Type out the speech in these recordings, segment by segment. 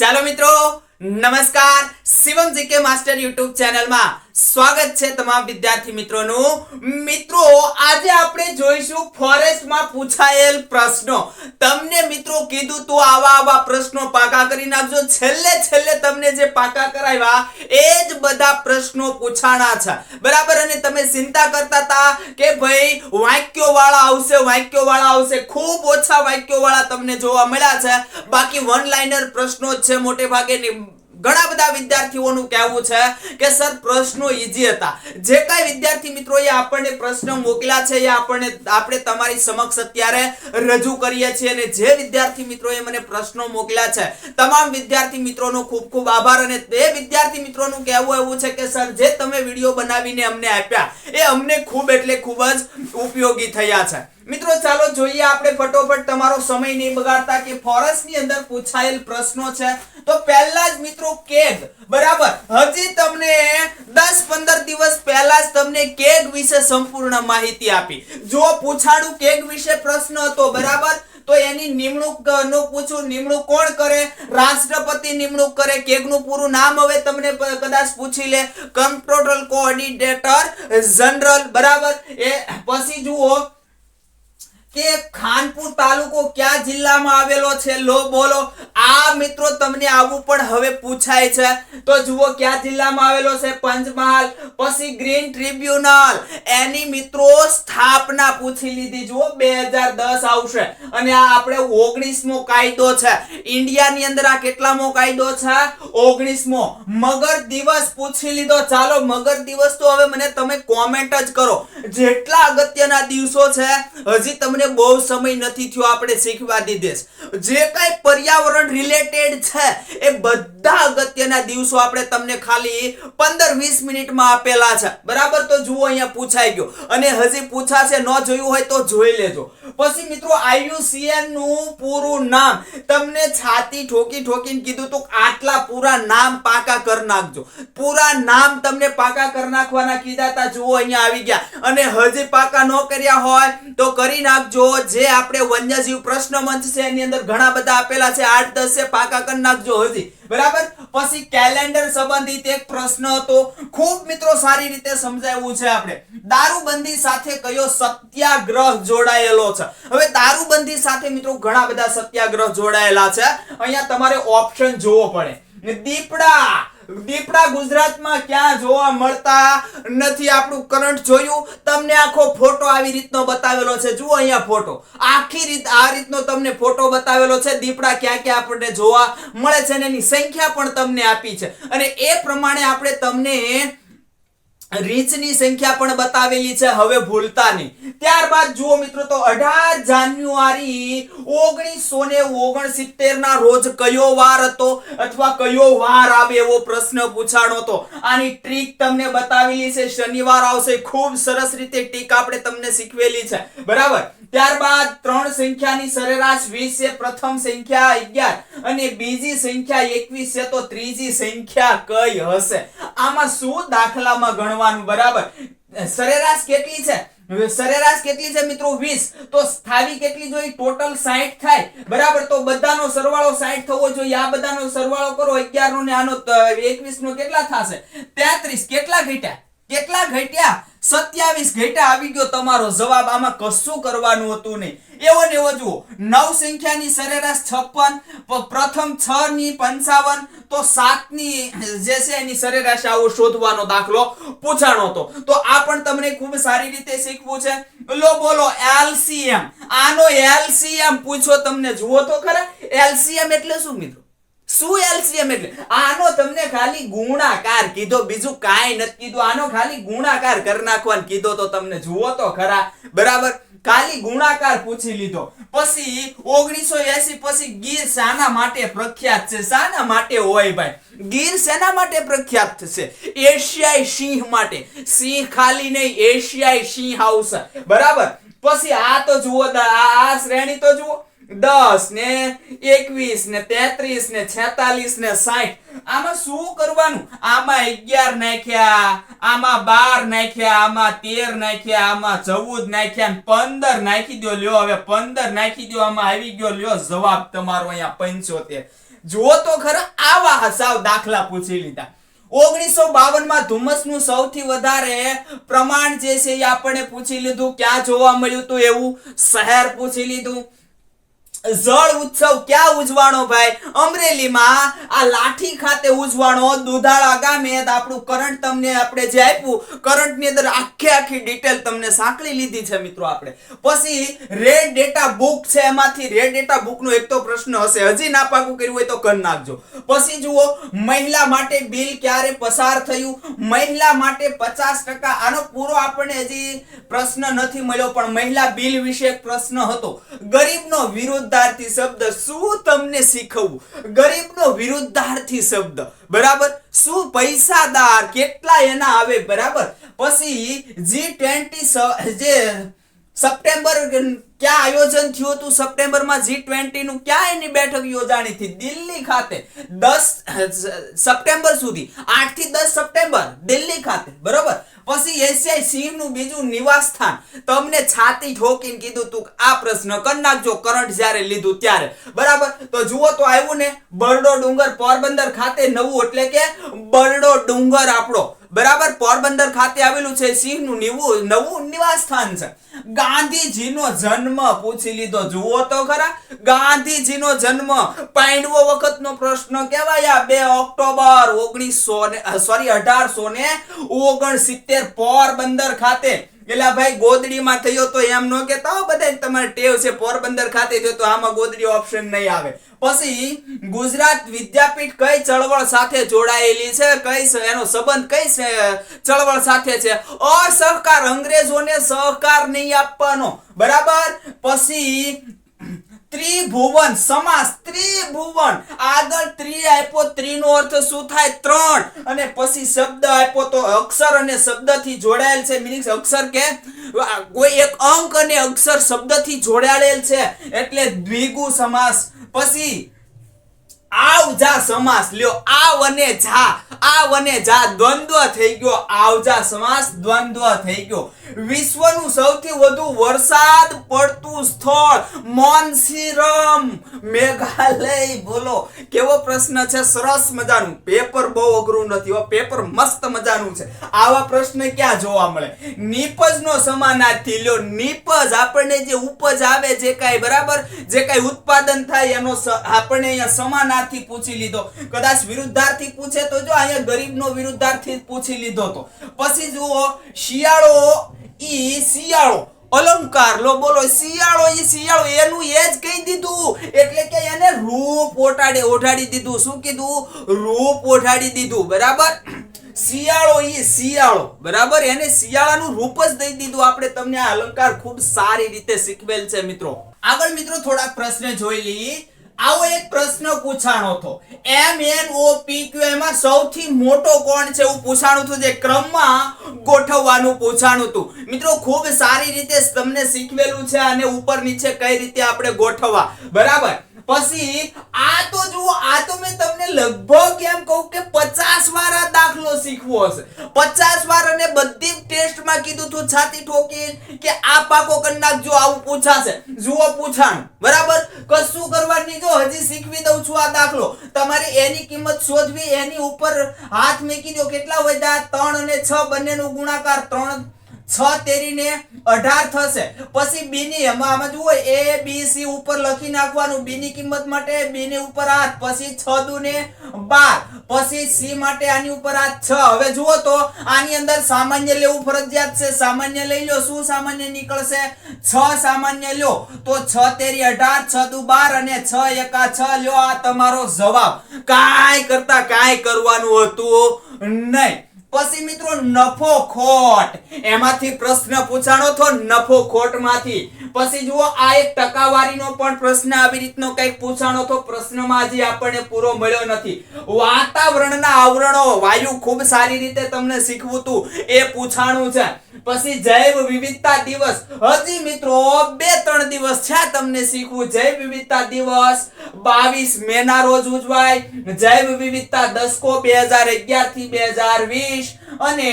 ચાલો મિત્રો નમસ્કાર. શિવમ જીકે માસ્ટર યુટ્યુબ ચેનલમાં સ્વાગત છે તમામ વિદ્યાર્થી મિત્રોનું. મિત્રો, આજે આપણે જોઈશું ફોરેસ્ટમાં પૂછાયેલ પ્રશ્નો. તમને મિત્રો કીધું તું આવા આવા પ્રશ્નો પાકા કરી નાખજો. છેલ્લે છેલ્લે તમને જે પાકા કરાવ્યા, એ જ બધા પ્રશ્નો પૂછાણા છે. બરાબર? અને તમે ચિંતા કરતા હતા કે ભાઈ વાક્યો વાળા આવશે વાક્યો વાળા આવશે. ખૂબ ઓછા વાક્યો વાળા તમને જોવા મળ્યા છે. બાકી વન લાઇનર પ્રશ્નો છે મોટે ભાગે ઘણા બધા વિદ્યાર્થીઓનું કહેવું છે કે, સર, પ્રશ્નો ઈઝી હતા. જે કાંઈ વિદ્યાર્થી મિત્રોએ આપણને પ્રશ્ન મોકલ્યા છે એ આપણને, આપણે તમારી સમક્ષ અત્યારે રજૂ કરીએ છીએ અને જે વિદ્યાર્થી મિત્રોએ મને પ્રશ્નો મોકલ્યા છે, તમામ વિદ્યાર્થી મિત્રોનો ખૂબ ખૂબ આભાર અને તે વિદ્યાર્થી મિત્રોનું કહેવું એવું છે કે, સર, જે તમે વીડિયો બનાવીને અમને આપ્યા, એ અમને ખૂબ એટલે ખૂબ જ ઉપયોગી થયા છે. મિત્રો, ચાલો જોઈએ આપણે ફટોફટ તમારો સમય નહીં બગાડતા કે ફોરેસ્ટની અંદર પૂછાયેલ પ્રશ્નો છે. તો પહેલા જ મિત્રો, કેગ. બરાબર? હજી તમને 10 15 દિવસ પહેલા જ તમને કેગ વિશે સંપૂર્ણ માહિતી આપી. જો પૂછાડું કેગ વિશે પ્રશ્ન હતો, બરાબર? તો એની નિમણૂકનું પૂછું, નિમણૂક કોણ કરે? રાષ્ટ્રપતિ નિમણૂક કરે. કેગનું પૂરું નામ હવે તમને કદાચ પૂછી લે. કંટ્રોલ કોઓર્ડિનેટર જનરલ, બરાબર? એ, પછી જુઓ કે ખાનપુર તાલુકો કયા જિલ્લામાં આવેલો છે? લો, બોલો. આ મિત્રો તમને આવું પણ હવે પૂછાય છે. તો જુઓ કયા જિલ્લામાં આવેલો છે પંચમહાલ, પછી ગ્રીન ટ્રિબ્યુનલ. એની મિત્રો સ્થાપના પૂછી લીધી. જુઓ 2010 આવશે. અને આ આપણે 19મો કાયદો છે. ઇન્ડિયાની અંદર આ કેટલામો કાયદો છે? 19મો મગર દિવસ પૂછી લીધો. ચાલો, મગર દિવસ તો હવે મને તમે કોમેન્ટ જ કરો. જેટલા અગત્યના દિવસો છે, હજી તમને બહુ સમય નથી થયો આપણે શીખવા દીધેસ જે કાંઈ પર્યાવરણ રિલેટેડ છે, એ બધા અગત્યના દિવસો આપણે તમને ખાલી પંદર વીસ મિનિટમાં આપેલા છે. બરાબર? તો જુઓ અહીંયા પૂછાઈ ગયો. અને હજી પૂછાશે, ન જોયું હોય તો જોઈ લેજો. પછી મિત્રો આયુસીએનનું પૂરું નામ. તમને છાતી ઠોકી ઠોકીને કીધું તો આટલા પૂરા નામ પાકા કરી નાખજો. પૂરા નામ તમને પાકા કરી નાખવાના કીધા તા જુઓ અહીંયા આવી ગયા. અને હજી પાકા ન કર્યા હોય તો કરી નાખજો. જે આપણે વન્યજીવ પ્રશ્ન મંચ છે, એની અંદર ઘણા બધા આપેલા છે. આઠ, દસ છે, પાકા કરી નાખજો હજી. બરાબર? પછી કેલેન્ડર સંબંધિત એક પ્રશ્ન હતો. ખૂબ મિત્રો સારી રીતે સમજાવ્યું છે આપણે. દારૂબંધી સાથે કયો સત્યાગ્રહ જોડાયેલો છે? હવે દારૂબંધી સાથે મિત્રો ઘણા બધા સત્યાગ્રહ જોડાયેલા છે. અહીંયા તમારે ઓપ્શન જોવો પડે. દીપડા. દીપડા ગુજરાતમાં ક્યાં જોવા મળતા નથી આપણું કરંટ જોયું? તમને આખો ફોટો આવી રીતનો બતાવેલો છે. જુઓ અહીંયા ફોટો. આખી રીત, આ રીતનો તમને ફોટો બતાવેલો છે. દીપડા ક્યાં ક્યાં આપણને જોવા મળે છે અને એની સંખ્યા પણ તમને આપી છે. અને એ પ્રમાણે આપણે તમને રીચની સંખ્યા પણ બતાવેલી છે, હવે ભૂલતા નહીં ત્યારબાદ જુઓ મિત્રો, તો અઢાર જાન્યુઆરી ઓગણીસો ને ઓગણસિત્તેર ના રોજ કયો વાર હતો અથવા કયો વાર આવે એવો પ્રશ્ન પૂછાણો હતો? આની ટ્રીક તમને બતાવેલી છે, શનિવાર આવશે, ખૂબ સરસ રીતે ટ્રીક આપણે તમને શીખવેલી છે. બરાબર? ત્યારબાદ ત્રણ સંખ્યાની સરેરાશ વીસ છે, પ્રથમ સંખ્યા અગિયાર. અને બીજી સંખ્યા એકવીસ છે તો ત્રીજી સંખ્યા કઈ હશે? આમાં શું દાખલામાં ગણવાનું, બરાબર? સરેરાશ કેટલી છે? સરેરાશ કેટલી છે મિત્રો? 20 તો સ્થાવી કેટલી જોઈ ટોટલ 60 થાય. બરાબર? તો બધાનો સરવાળો 60 થવો જોઈએ. આ બધાનો સરવાળો કરો. 11 નો ને આનો 21 નો કેટલા થશે? 33 કેટલા ઘટ્યા? કેટલા ઘટ્યા? 27 ઘેટા આવી ગયો તમારો જવાબ. આમાં કશું કરવાનું હતું નહીં. એવો ને એવો જુઓ, નવ સંખ્યાની સરેરાશ છપ્પન પ્રથમ છ ની 55 તો સાતની જે છે એની સરેરાશ આવો શોધવાનો દાખલો પૂછાણો હતો. તો આ પણ તમને ખૂબ સારી રીતે શીખવું છે. લો બોલો, એલસીએમ. આનો એલસીએમ પૂછો તમને. જુઓ તો ખરા. એલસીએમ એટલે શું, મિત્રો? શું એલસીએમ એટલે આનો તમને ખાલી ગુણાકાર કીધો, બીજું કાંઈ નથી કીધું. આનો ખાલી ગુણાકાર કરી નાખવાનું કીધો તો તમને જુઓ તો ખરા. બરાબર? ખાલી ગુણાકાર પૂછી લીધો. પછી 1980 પછી ગીર શાના માટે પ્રખ્યાત છે. શાના માટે હોય ભાઈ. ગીર શેના માટે પ્રખ્યાત છે? એશિયાઈ સિંહ માટે. સિંહ ખાલી નહીં, એશિયાઈ સિંહ આવશે બરાબર? પછી આ તો જુઓ આ શ્રેણી તો જુઓ. દસ ને એકવીસ ને તેત્રીસ ને છેતાલીસ ને સાઠ આમાં શું કરવાનું? આમાં અગિયાર નાખ્યા, આમાં બાર નાખ્યા, આમાં તેર નાખ્યા, આમાં ચૌદ નાખ્યા પંદર નાખી દો લ્યો હવે પંદર નાખી દો આમાં આવી ગયો. લ્યો જવાબ તમારો અહીંયા પંચોતેર. જો તો ખરા આવા હસાવ દાખલા પૂછી લીધા. ઓગણીસો બાવનમાં ધુમ્મસનું સૌથી વધારે પ્રમાણ જે છે એ આપણે પૂછી લીધું. ક્યાં જોવા મળ્યું હતું એવું? શહેર પૂછી લીધું. જળ ઉત્સવ ક્યાં ઉજવાનો ભાઈ? અમરેલીમાં આ લાઠી ખાતે ઉજવાનો દુધાળા ગામે આપણું કરંટ તમને આપણે જે આપ્યું કરંટની અંદર આખે આખી ડિટેલ તમને સાંકળી લીધી છે મિત્રો આપણે. પછી રેડ ડેટા બુક છે એમાંથી. રેડ ડેટા બુક નો એક તો પ્રશ્ન હશે. હજી ના પાકું કર્યું હોય તો કરી નાખજો. પછી જુઓ, મહિલા માટે બિલ ક્યારે પસાર થયું? મહિલા માટે પચાસ ટકા આનો પૂરો આપણને હજી પ્રશ્ન નથી મળ્યો, પણ મહિલા બિલ વિશે એક પ્રશ્ન હતો. ગરીબનો વિરુદ્ધાર્થી શબ્દ શું તમને શીખવવું? ગરીબનો વિરુદ્ધાર્થી શબ્દ. બરાબર? શું પૈસાદાર કેટલા એના આવે? બરાબર? પછી જી ટ્વેન્ટી જે સપ્ટેમ્બર ક્યાં આયોજન થયું હતું? સપ્ટેમ્બરમાં જી ટ્વેન્ટી નું ક્યાં એની બેઠક યોજાણી હતી દિલ્હી ખાતે. દસ સપ્ટેમ્બર સુધી. આઠથી દસ સપ્ટેમ્બર દિલ્હી ખાતે. બરોબર? પછી એશિયાઈ સિંહનું બીજું નિવાસ સ્થાન તમને છાતી ઠોકીને કીધું તું આ પ્રશ્ન કરી નાખજો. કરંટ જ્યારે લીધું ત્યારે. બરાબર? તો જુઓ તો આવ્યું ને બરડો ડુંગર પોરબંદર ખાતે નવું એટલે કે બરડો ડુંગર આપણો. બરાબર? પોરબંદર ખાતે આવેલું છે સિંહનું નવું નવું નિવાસ સ્થાન છે. ગાંધીજીનો જન્મ પૂછી લીધો. જુઓ તો ખરા, ગાંધીજીનો જન્મ પાંડવો વખતનો પ્રશ્ન કહેવાય. બે ઓક્ટોબર ઓગણીસો ને સોરી, અઢારસો ને ઓગણસિત્તેર પોરબંદર ખાતે. એલા ભાઈ, ગોદડીમાં થયો તો એમ ન કેતા બધા તમારે ટેવ છે, પોરબંદર ખાતે થયો તો આમાં ગોદડી ઓપ્શન નહીં આવે. પછી ગુજરાત વિદ્યાપીઠ કઈ ચળવળ સાથે જોડાયેલી છે, કઈ એનો સંબંધ કઈ ચળવળ સાથે છે? અસહકાર અંગ્રેજોને સહકાર નહીં આપવાનો. બરાબર? પછી ત્રિભુવન, સમાસ ત્રિભુવન. આગળ ત્રિ આપ્યો, ત્રિનો અર્થ શું થાય? ત્રણ. અને પછી શબ્દ આપ્યો તો અક્ષર અને શબ્દથી જોડાયેલ છે. મીનિંગ અક્ષર કે કોઈ એક અંક અને અક્ષર શબ્દથી જોડાયેલ છે. એટલે દ્વિગુ સમાસ પછી આવ જા સમાસ. લ્યો, આવ અને જા. આવ અને જા. દ્વંદ્વ થઈ ગયો. આવજા સમાસ, દ્વંદ્વ થઈ ગયો. વિશ્વનું સૌથી વધુ વરસાદ પડતું સ્થળ, મોનસીરમ. મેઘાલય, બોલો. કેવો પ્રશ્ન છે? સરસ મજાનું. પેપર બહુ અઘરું નથી હો. પેપર મસ્ત મજાનું છે. આવા પ્રશ્ન ક્યાં જોવા મળે? નિપજનો સમાનાર્થી. લ્યો, નિપજ આપણને જે ઉપજ આવે, જે કાંઈ બરાબર, જે કાંઈ ઉત્પાદન થાય, એનો આપણે અહીંયા સમાનાર્થી પૂછી લીધો. કદાચ વિરુદ્ધાર્થી પૂછે તો જો અહીંયા ગરીબનો વિરુદ્ધાર્થી પૂછી લીધો તો. પછી જુઓ, શિયાળો ઈ શિયાળો. અલંકાર લો, બોલો, શિયાળો ઈ શિયાળો, એનું એ જ કહી દીધું? એટલે કે એને રૂપ ઓટાડે, ઓઢાડી દીધું. શું કીધું? રૂપ ઓઢાડી દીધું. બરાબર? શિયાળો ઈ શિયાળો. બરાબર? એને શિયાળાનું રૂપ જ દઈ દીધું. આપણે તમને આ અલંકાર ખૂબ સારી રીતે શીખવેલ છે મિત્રો. આગળ મિત્રો થોડાક પ્રશ્ન જોઈ લઈએ. આવો એક પ્રશ્ન પૂછાણો હતો. એમ એન ઓ પી ક્યુ એમાં સૌથી મોટો કોણ છે એવું પૂછાણું હતું જે ક્રમમાં ગોઠવવાનું પૂછાણું હતું. મિત્રો, ખૂબ સારી રીતે તમને શીખવેલું છે અને ઉપર નીચે કઈ રીતે આપણે ગોઠવવા. બરાબર? પછી આ તો જુઓ, આ તો મેં તમને લગભગ એમ કહું કે પચાસ વાર આ દાખલો શીખવો હશે. પચાસ વાર અને બધી ટેસ્ટમાં કીધું તું, છાતી ઠોકી કે આ પાકો કરી નાખજો આવું પૂછાશે. જુઓ પૂછાણ. બરાબર? કશું કરવાની જો હજી શીખવી દઉં છું આ દાખલો. તમારે એની કિંમત શોધવી, એની ઉપર હાથ મૂકી દો. કેટલા વધ્યા? ત્રણ અને છ બંનેનો ગુણાકાર ત્રણ છ તેરીને અઢાર થશે. પછી બીની આમાં જુઓ, એ, બી, સી ઉપર લખી નાખવાનું. બીની કિંમત માટે બી ની ઉપર આઠ, પછી છ દુ ને બાર, પછી સી માટે આની ઉપર આ છ. હવે જુઓ તો આની અંદર સામાન્ય લેવું ફરજિયાત છે. સામાન્ય લઈ લો. શું સામાન્ય નીકળશે? છ સામાન્ય લ્યો તો છ તેરી અઢાર, છ દુ બાર અને છ એકા છ. લ્યો આ તમારો જવાબ. કાંઈ કરતા કાંઈ કરવાનું હતું નહીં. પછી મિત્રો નફો ખોટ. એમાંથી પ્રશ્ન પૂછાણો તો નફો ખોટમાંથી પછી જુઓ, આ એક ટકાવારીનો પણ પ્રશ્ન આવી રીતનો કંઈક પૂછાણો તો પ્રશ્નમાં હજી આપણને પૂરો મળ્યો નથી. વાતાવરણના આવરણો, વાયુ ખૂબ સારી રીતે તમને શીખવું તું એ પૂછાણું છે. પછી જૈવ વિવિધતા દિવસ. હજી મિત્રો, બે ત્રણ દિવસ છે તમને શીખવું. જૈવ વિવિધતા દિવસ બાવીસ મે ના રોજ ઉજવાય. જૈવ વિવિધતા દસકો બે હજાર અગિયારથી બે હજાર વીસ અને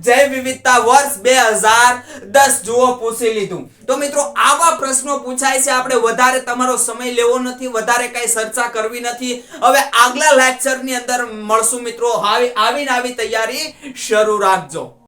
જૈવ વિવિધતા વર્ષ બે હજાર દસ. જુઓ, પૂછી લીધું. તો મિત્રો, આવા પ્રશ્નો પૂછાય છે. આપણે વધારે તમારો સમય લેવો નથી, વધારે કઈ ચર્ચા કરવી નથી. હવે આગલા લેક્ચરની અંદર મળશું મિત્રો. આવી આવીને આવી તૈયારી શરૂ રાખજો.